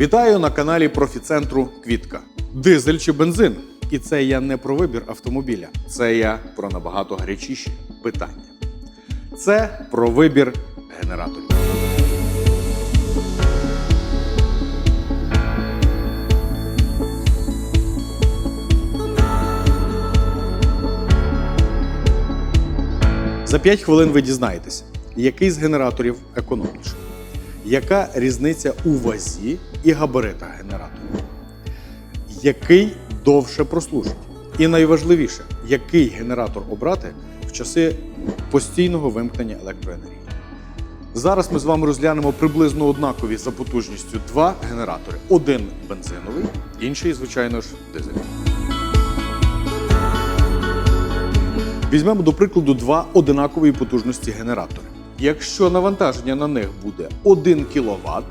Вітаю на каналі Профіцентру Квітка. Дизель чи бензин? І це я не про вибір автомобіля, це я про набагато гарячіші питання. Це про вибір генераторів. За 5 хвилин ви дізнаєтесь, який з генераторів економніший, яка різниця у вазі і габаритах генераторів, який довше прослужить. І найважливіше, який генератор обрати в часи постійного вимкнення електроенергії. Зараз ми з вами розглянемо приблизно однакові за потужністю два генератори: один бензиновий, інший, звичайно ж, дизельний. Візьмемо до прикладу два одинакової потужності генератори. Якщо навантаження на них буде 1 кВт,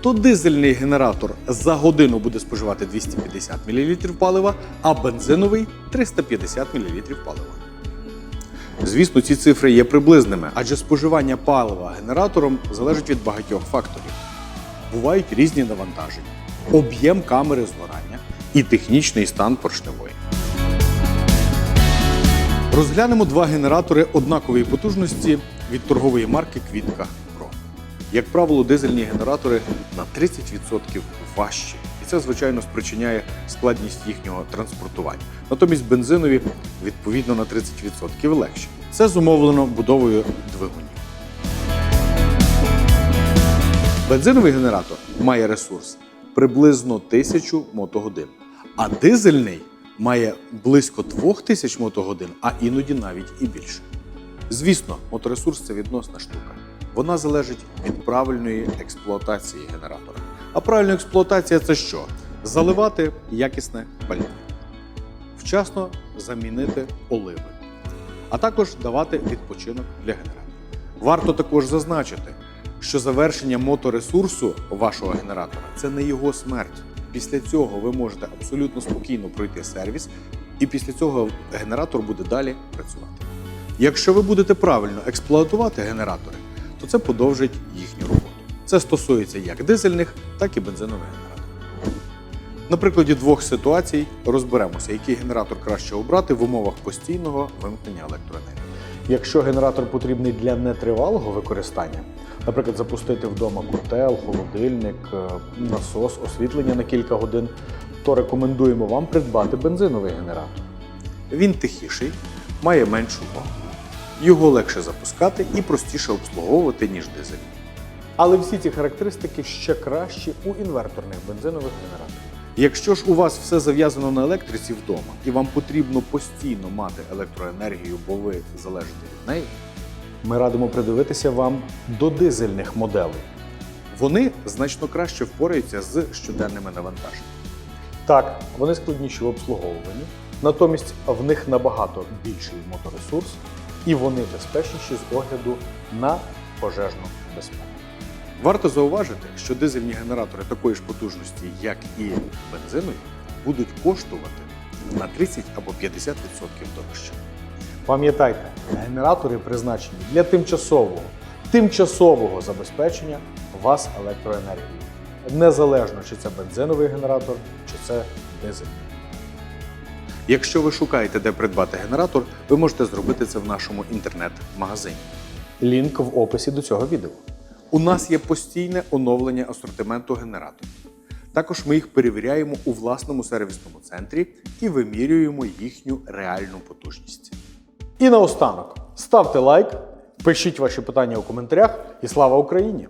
то дизельний генератор за годину буде споживати 250 мл палива, а бензиновий 350 мл палива. Звісно, ці цифри є приблизними, адже споживання палива генератором залежить від багатьох факторів. Бувають різні навантаження, об'єм камери згорання і технічний стан поршневої. Розглянемо два генератори однакової потужності від торгової марки Квітка Про. Як правило, дизельні генератори на 30% важчі, і це, звичайно, спричиняє складність їхнього транспортування. Натомість бензинові відповідно на 30% легші. Це зумовлено будовою двигунів. Бензиновий генератор має ресурс приблизно 1000 мотогодин, а дизельний має близько 2000 мотогодин, а іноді навіть і більше. Звісно, моторесурс це відносна штука. Вона залежить від правильної експлуатації генератора. А правильна експлуатація це що? Заливати якісне пальне, вчасно замінити оливи, а також давати відпочинок для генератора. Варто також зазначити, що завершення моторесурсу вашого генератора це не його смерть. Після цього ви можете абсолютно спокійно пройти сервіс, і після цього генератор буде далі працювати. Якщо ви будете правильно експлуатувати генератори, то це подовжить їхню роботу. Це стосується як дизельних, так і бензинових генераторів. На прикладі двох ситуацій розберемося, який генератор краще обрати в умовах постійного вимкнення електроенергії. Якщо генератор потрібний для нетривалого використання, наприклад, запустити вдома котел, холодильник, е, насос, освітлення на кілька годин, то рекомендуємо вам придбати бензиновий генератор. Він тихіший, має меншу вагу. Його легше запускати і простіше обслуговувати, ніж дизель. Але всі ці характеристики ще кращі у інверторних бензинових генераторів. Якщо ж у вас все зав'язано на електриці вдома і вам потрібно постійно мати електроенергію, бо ви залежите від неї, Ми радимо придивитися вам до дизельних моделей. вони значно краще впораються з щоденними навантаженнями. Так, вони складніші в обслуговуванні, натомість в них набагато більший моторесурс і вони безпечніші з огляду на пожежну безпеку. Варто зауважити, що дизельні генератори такої ж потужності, як і бензинові, будуть коштувати на 30 або 50% дорожче. Пам'ятайте, генератори призначені для тимчасового, тимчасового забезпечення вас електроенергією. Незалежно, чи це бензиновий генератор, чи це дизель. Якщо ви шукаєте, де придбати генератор, ви можете зробити це в нашому інтернет-магазині. Лінк в описі до цього відео. У нас є постійне оновлення асортименту генераторів. Також ми їх перевіряємо у власному сервісному центрі і вимірюємо їхню реальну потужність. І наостанок ставте лайк, пишіть ваші питання у коментарях і слава Україні!